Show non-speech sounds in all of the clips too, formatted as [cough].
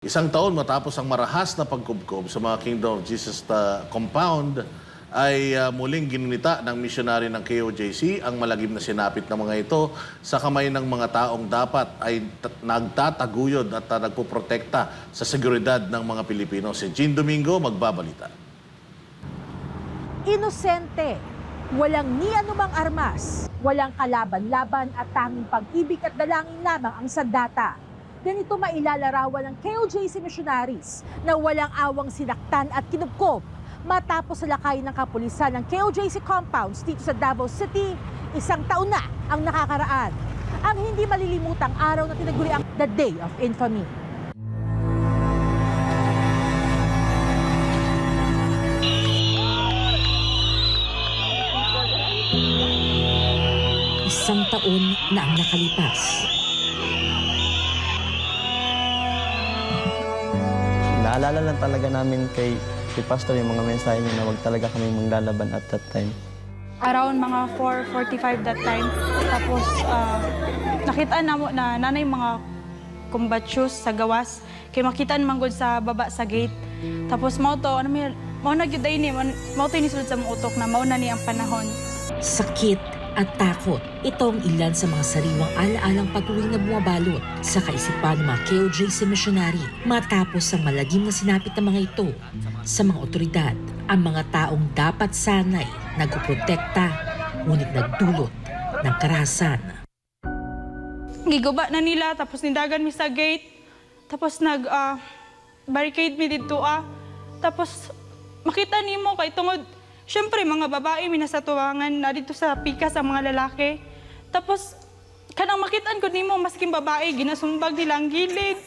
Isang taon matapos ang marahas na pagkubkob sa mga Kingdom of Jesus uh, compound, ay uh, muling ginunita ng misyonary ng KOJC ang malagim na sinapit ng mga ito sa kamay ng mga taong dapat ay nagtataguyod at uh, nagpoprotekta sa seguridad ng mga Pilipino. Si Jean Domingo magbabalita. Inosente, walang ni anumang armas, walang kalaban-laban at tanging pag-ibig at dalangin lamang ang sandata. Ganito mailalarawan ng KOJC missionaries na walang awang sinaktan at kinubkob matapos salakayin ng kapulisan ng KOJC compounds dito sa Davao City, isang taon na ang nakakaraan. Ang hindi malilimutang araw na tinaguri ang The Day of Infamy. Isang taon na ang nakalipas. Naalala lang talaga namin kay, kay Pastor yung mga mensahe niya na wag talaga kami maglalaban at that time. around mga 4.45 that time. Tapos, ah, nakita na mo na nanay mga combat shoes sa gawas. Kaya makita naman gud sa baba sa gate. Tapos mao to, ano may, mao na gyud ni, mao to inisulod sa mong utok na mao na ni ang panahon. Sakit at takot. Ito ang ilan sa mga sariwang alaalang patuloy na bumabalot sa kaisipan ng mga KOJC missionary matapos ang malagim na sinapit ng mga ito sa mga otoridad. Ang mga taong dapat sanay nagpoprotekta ngunit nagdulot ng karahasan. Giguba na nila, tapos nindagan mi sa gate. Tapos nag ah, barricade mi dito ah. Tapos makita nimo kay tungod Siyempre, mga babae, minasatuwangan na dito sa pika sa mga lalaki. Tapos, kanang makitaan ko nimo masking babae, ginasumbag nila ang gilid.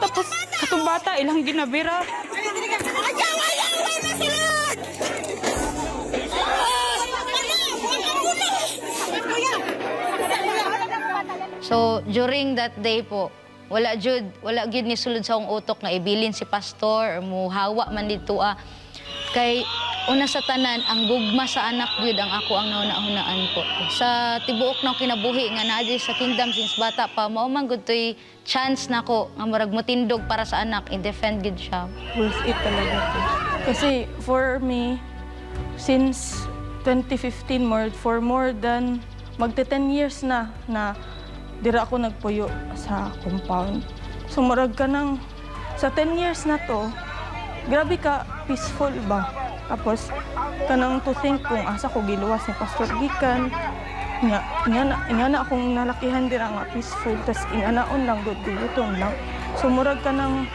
Tapos, katong bata, ilang ginabira. So during that day po, wala jud wala gyud ni sulod sa utok nga ibilin si pastor or muhawa man dito ah. Kay una sa tanan ang gugma sa anak gyud ang ako ang nauna-hunaan po. Sa tibuok ng kinabuhi nga naa sa kingdom since bata pa mao man gud toy chance nako nga murag motindog para sa anak i-defend gud siya. Worth it talaga to. Kasi for me, since 2015, more, for more than magte 10 years na na dira ako nagpuyo sa compound. So murag ka ng, sa 10 years na to, grabe ka, peaceful ba? Tapos, kanang to think kung asa ko giluwas ni Pastor Gikan, nga, nga, na, nga na akong nalakihan dira nga peaceful, tas inganaon lang, good guluton lang. So murag ka ng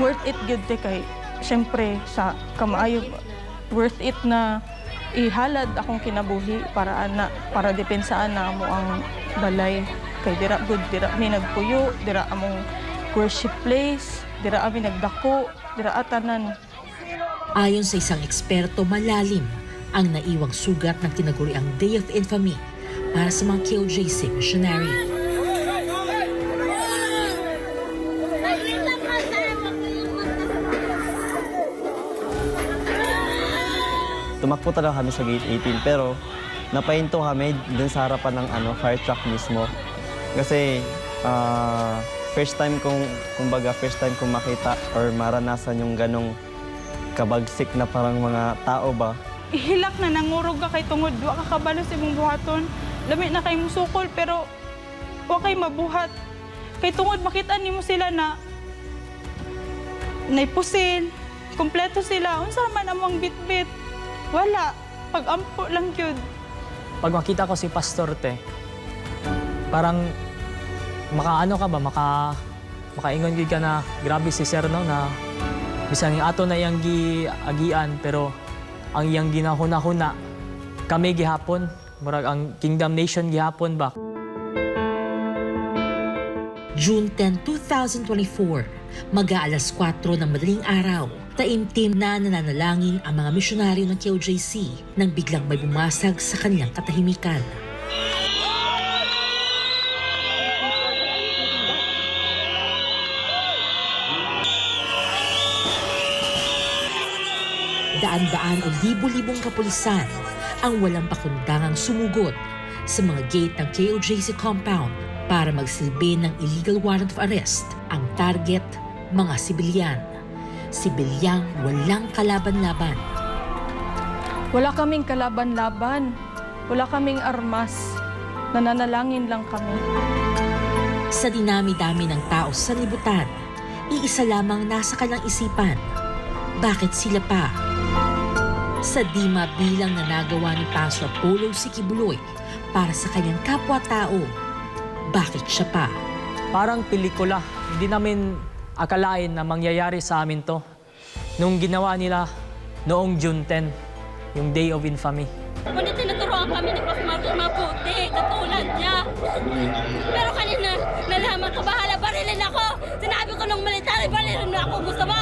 worth it good te kay syempre sa kamaayo worth it na ihalad akong kinabuhi para ana para depensaan na mo ang balay kay dira good dira mi nagpuyo dira among worship place dira ami nagdako dira atanan Ayon sa isang eksperto, malalim ang naiwang sugat ng tinaguriang Day of Infamy para sa mga KOJC missionary. Tumakbo talaga kami sa gate 18 pero napahinto kami dun sa harapan ng ano, fire truck mismo. Kasi ah, first time kong, kumbaga first time kong makita or maranasan yung ganong kabagsik na parang mga tao ba. [laughs] ihilak na nangurog ka kay tungod. Wa ka kabalo sa imong buhaton. Lami na kay musukol pero wa kay mabuhat. Kay tungod makita nimo sila na naipusil kompleto sila. Unsa man among bitbit? Wala. Pag-ampo lang gyud pag makita ko si Pastor Te, parang makaano ka ba, maka, makaingon gid ka na grabe si Sir no, na bisan nga ato na iyang giagian pero ang iyang ginahuna-huna kami gihapon. Murag ang Kingdom Nation gihapon ba? June 10, 2024, mag-aalas 4 ng madaling araw, taimtim na nananalangin ang mga misyonaryo ng KOJC nang biglang may bumasag sa kanilang katahimikan. Daan-daan o libo-libong kapulisan ang walang pakundangang sumugod sa mga gate ng KOJC compound para magsilbi ng illegal warrant of arrest. Ang target, mga sibilyan. Sibilyang walang kalaban-laban. Wala kaming kalaban-laban. Wala kaming armas. Nananalangin lang kami. Sa dinami-dami ng tao sa libutan, iisa lamang nasa kanilang isipan. Bakit sila pa? Sa di mabilang na nagawa ni Pastor Polo Sikibuloy para sa kanyang kapwa-tao, bakit siya pa? Parang pelikula. Hindi namin akalain na mangyayari sa amin to. Nung ginawa nila noong June 10, yung Day of Infamy. Ngunit tinuturoan kami ni Prof. Marcos mabuti, katulad niya. Pero kanina, nalaman ko, bahala, barilin ako. Sinabi ko nung military, barilin mo ako, gusto mo?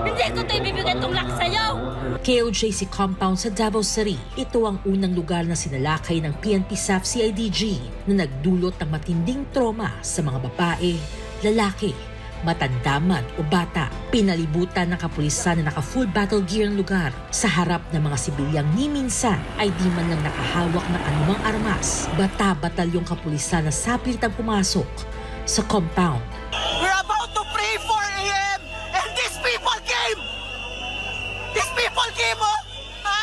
Hindi ko ito ibibigay itong laki sa'yo. KOJC compound sa Davao City. Ito ang unang lugar na sinalakay ng PNP SAF CIDG na nagdulot ng matinding trauma sa mga babae, lalaki, matanda man o bata. Pinalibutan ng kapulisan na naka-full battle gear ang lugar. Sa harap ng mga sibilyang ni minsan ay di man lang nakahawak ng anumang armas. Bata-batalyong kapulisan na sapilitang pumasok sa compound. We're about to pray 4 a.m. and these people came! These people oh! Ha?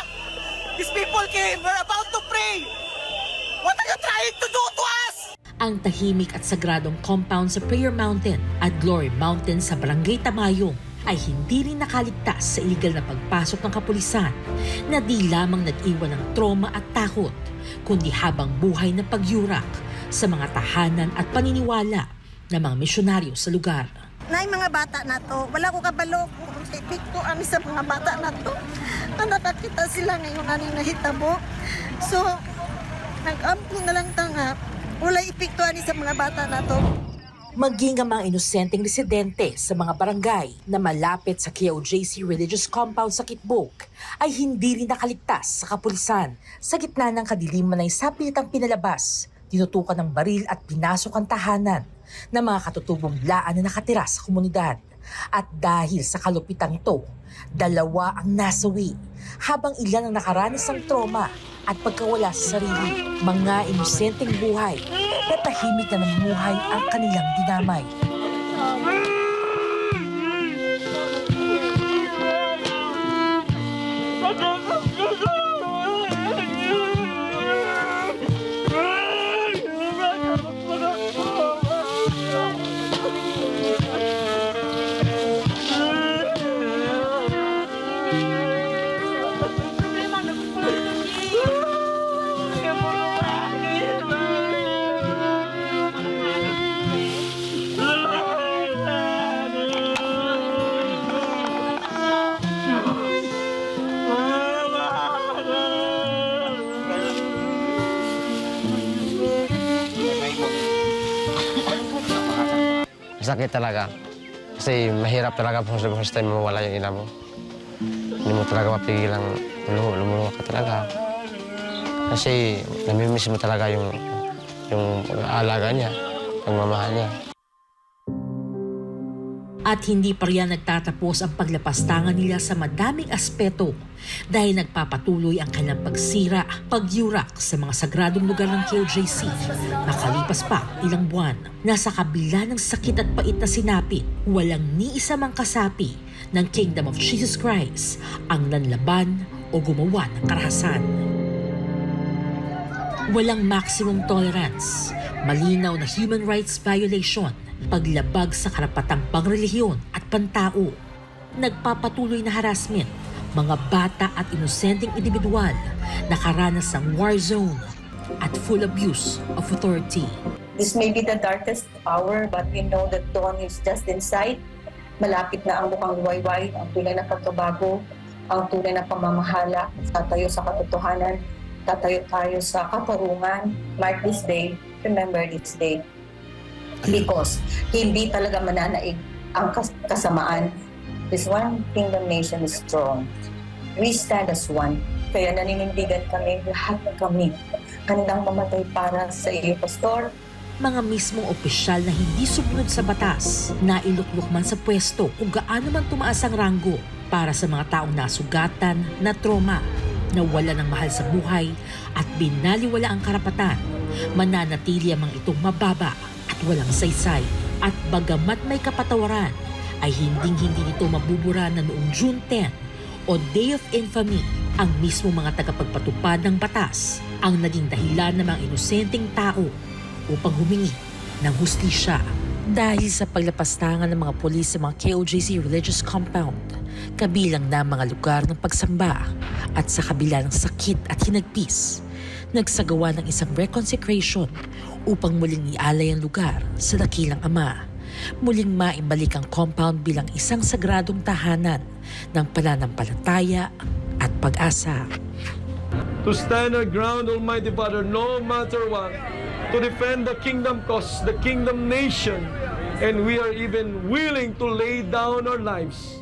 These people came! We're about to pray! What are you trying to do to us? ang tahimik at sagradong compound sa Prayer Mountain at Glory Mountain sa Barangay Tamayong ay hindi rin nakaligtas sa iligal na pagpasok ng kapulisan na di lamang nag-iwan ng trauma at takot, kundi habang buhay na pagyurak sa mga tahanan at paniniwala ng mga misyonaryo sa lugar. na yung mga bata na to, wala ko kabalo kung epektuan sa mga bata na to. Na nakakita sila ngayon aning nahitabo. So, nag-ampun na lang tanga, wala epektuan sa mga bata na to. Maging ang mga inosenteng residente sa mga barangay na malapit sa KOJC Religious Compound sa Kitbog ay hindi rin nakaligtas sa kapulisan sa gitna ng kadiliman ay sapilitang pinalabas, tinutukan ng baril at pinasok ang tahanan ng mga katutubong laan na nakatira sa komunidad. At dahil sa kalupitang ito, dalawa ang nasawi habang ilan ang nakaranas ng trauma at pagkawala sa sarili, mga inosenteng buhay na tahimik na namumuhay ang kanilang dinamay. Sakit talaga. Kasi mahirap talaga po sa first time mawala yung ina mo. Hindi mo talaga mapigilang lumuha, lumuha ka talaga. Kasi namimiss mo talaga yung, yung alaga niya, ang mamahal niya. At hindi pa riyan nagtatapos ang paglapastangan nila sa madaming aspeto dahil nagpapatuloy ang kanilang pagsira, pagyurak sa mga sagradong lugar ng KOJC. Nakalipas pa ilang buwan, nasa kabila ng sakit at pait na sinapit, walang ni isa mang kasapi ng Kingdom of Jesus Christ ang nanlaban o gumawa ng karahasan. Walang maximum tolerance, malinaw na human rights violation, paglabag sa karapatang pangrelihiyon at pantao, nagpapatuloy na harassment, mga bata at inosenteng individual nakaranas ng war zone at full abuse of authority. This may be the darkest hour, but we know that dawn is just in sight. Malapit na ang mukhang wayway, ang tunay na pagkabago, ang tunay na pamamahala. Tatayo sa katotohanan, tatayo tayo sa katarungan. Mark this day, remember this day. Because hindi talaga mananaig ang kas- kasamaan. This one kingdom nation is strong. We stand as one. Kaya naninindigan kami, lahat kami, handang mamatay para sa iyo, Pastor, mga mismong opisyal na hindi sumunod sa batas, na iluklok man sa pwesto kung gaano man tumaas ang ranggo para sa mga taong nasugatan, na trauma, na wala ng mahal sa buhay at binaliwala ang karapatan, mananatili ang mga itong mababa at walang saysay. At bagamat may kapatawaran, ay hinding-hindi nito mabubura na noong June 10 o Day of Infamy ang mismo mga tagapagpatupad ng batas ang naging dahilan ng mga inosenteng tao upang humingi ng hustisya. Dahil sa paglapastangan ng mga polis sa mga KOJC religious compound, kabilang na mga lugar ng pagsamba at sa kabila ng sakit at hinagpis, nagsagawa ng isang reconsecration upang muling ialay ang lugar sa dakilang ama. Muling maibalik ang compound bilang isang sagradong tahanan ng pananampalataya at pag-asa. to stand our ground, Almighty Father, no matter what, to defend the kingdom cause, the kingdom nation, and we are even willing to lay down our lives.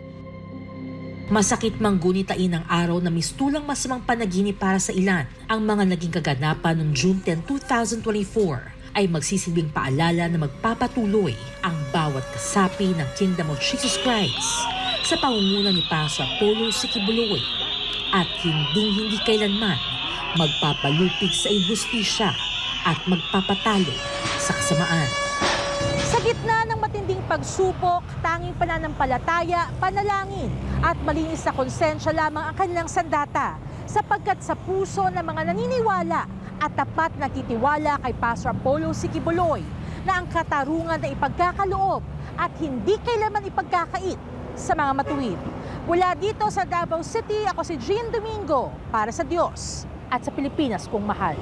Masakit mang gunitain ang araw na mistulang masamang panaginip para sa ilan. Ang mga naging kaganapan noong June 10, 2024 ay magsisilbing paalala na magpapatuloy ang bawat kasapi ng Kingdom of Jesus Christ sa pangunguna ni Pastor Apollo Sikibuloy at hinding-hindi kailanman magpapalupig sa injustisya at magpapatalo sa kasamaan. Sa gitna ng matinding pagsubok, tanging pananampalataya, panalangin at malinis na konsensya lamang ang kanilang sandata sapagkat sa puso ng mga naniniwala at tapat na titiwala kay Pastor Apollo Sikibuloy na ang katarungan na ipagkakaloob at hindi kailanman ipagkakait sa mga matuwid. Mula dito sa Davao City, ako si Jean Domingo para sa Diyos at sa Pilipinas kong mahal.